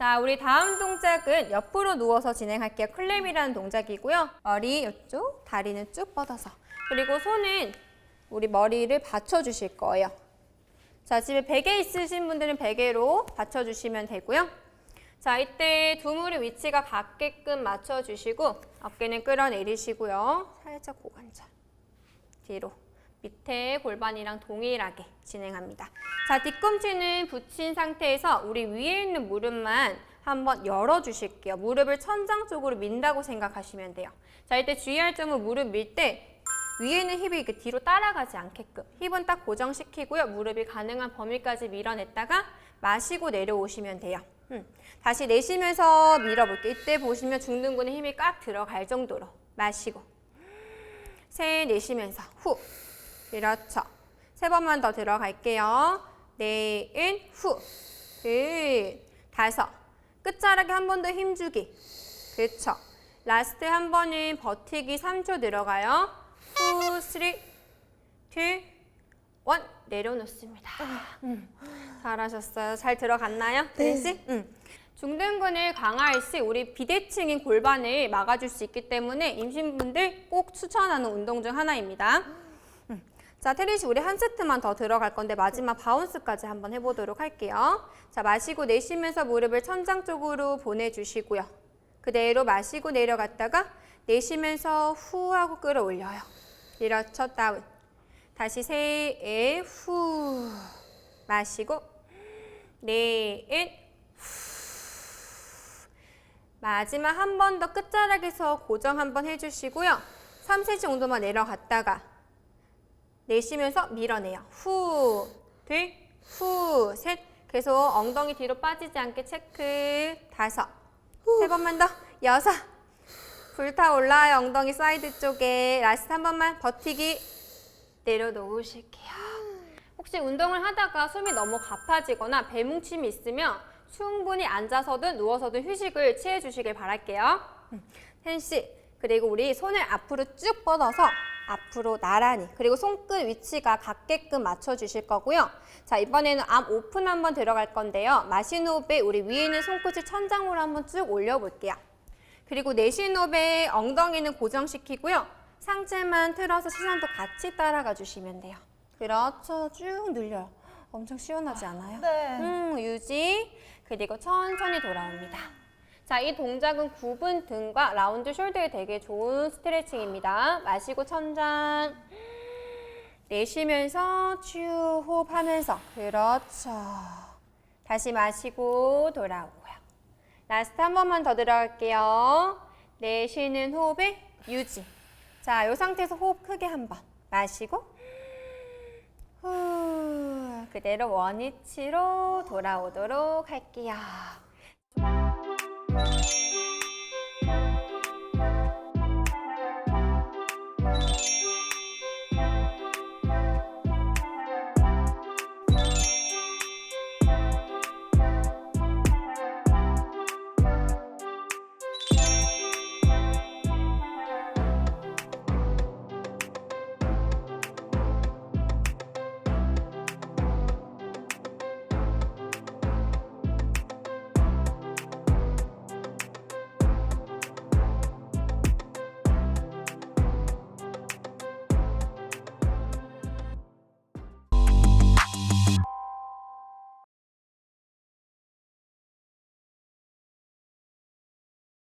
자, 우리 다음 동작은 옆으로 누워서 진행할게요. 클램이라는 동작이고요. 머리 이쪽, 다리는 쭉 뻗어서. 그리고 손은 우리 머리를 받쳐주실 거예요. 자, 집에 베개 있으신 분들은 베개로 받쳐주시면 되고요. 자, 이때 두 무릎 위치가 같게끔 맞춰주시고 어깨는 끌어내리시고요. 살짝 고관절. 뒤로. 밑에 골반이랑 동일하게 진행합니다. 자, 뒤꿈치는 붙인 상태에서 우리 위에 있는 무릎만 한번 열어주실게요. 무릎을 천장 쪽으로 민다고 생각하시면 돼요. 자, 이때 주의할 점은 무릎 밀 때 위에 있는 힙이 이렇게 뒤로 따라가지 않게끔 힙은 딱 고정시키고요. 무릎이 가능한 범위까지 밀어냈다가 마시고 내려오시면 돼요. 음. 다시 내쉬면서 밀어볼게요. 이때 보시면 중둔근에 힘이 꽉 들어갈 정도로 마시고 세 내쉬면서 후 그렇죠. 세 번만 더 들어갈게요. 내은 후끝 다섯 끝자락에 한 번 더 힘주기 그렇죠. 라스트 한 번은 버티기 3초 들어가요. 후, 쓰리, 투, 원 내려놓습니다. 음, 잘하셨어요. 잘 들어갔나요, 대린 씨? 음. 중둔근을 강화할 시 우리 비대칭인 골반을 막아줄 수 있기 때문에 임신분들 꼭 추천하는 운동 중 하나입니다. 음. 자, 테리 씨 우리 한 세트만 더 들어갈 건데 마지막 바운스까지 한번 해보도록 할게요. 자, 마시고 내쉬면서 무릎을 천장 쪽으로 보내주시고요. 그대로 마시고 내려갔다가 내쉬면서 후 하고 끌어올려요. 그렇죠, 다운. 다시 세에 후 마시고 내은 마지막 한 번 더 끝자락에서 고정 한번 해주시고요. 3cm 정도만 내려갔다가 내쉬면서 밀어내요. 후, 둘, 후, 셋. 계속 엉덩이 뒤로 빠지지 않게 체크. 다섯. 세 번만 더. 여섯. 불타올라요. 엉덩이 사이드 쪽에. 라스트 한 번만 버티기. 내려놓으실게요. 혹시 운동을 하다가 숨이 너무 가파지거나 배뭉침이 있으면 충분히 앉아서든 누워서든 휴식을 취해 주시길 바랄게요. 텐씨, 그리고 우리 손을 앞으로 쭉 뻗어서 앞으로 나란히 그리고 손끝 위치가 같게끔 맞춰 주실 거고요. 자, 이번에는 암 오픈 한번 들어갈 건데요. 마신 호흡에 우리 위에 있는 손끝을 천장으로 한번 쭉 올려 볼게요. 그리고 내쉬는 호흡에 엉덩이는 고정시키고요. 상체만 틀어서 시선도 같이 따라가 주시면 돼요. 그렇죠. 쭉 늘려요. 엄청 시원하지 않아요? 네. 음, 유지. 그리고 천천히 돌아옵니다. 자, 이 동작은 굽은 등과 라운드 숄더에 되게 좋은 스트레칭입니다. 마시고 천장. 내쉬면서 쭉 호흡하면서. 그렇죠. 다시 마시고 돌아오고요. 라스트 한 번만 더 들어갈게요. 내쉬는 호흡에 유지. 자, 이 상태에서 호흡 크게 한 번. 마시고. 후, 그대로 원위치로 돌아오도록 할게요.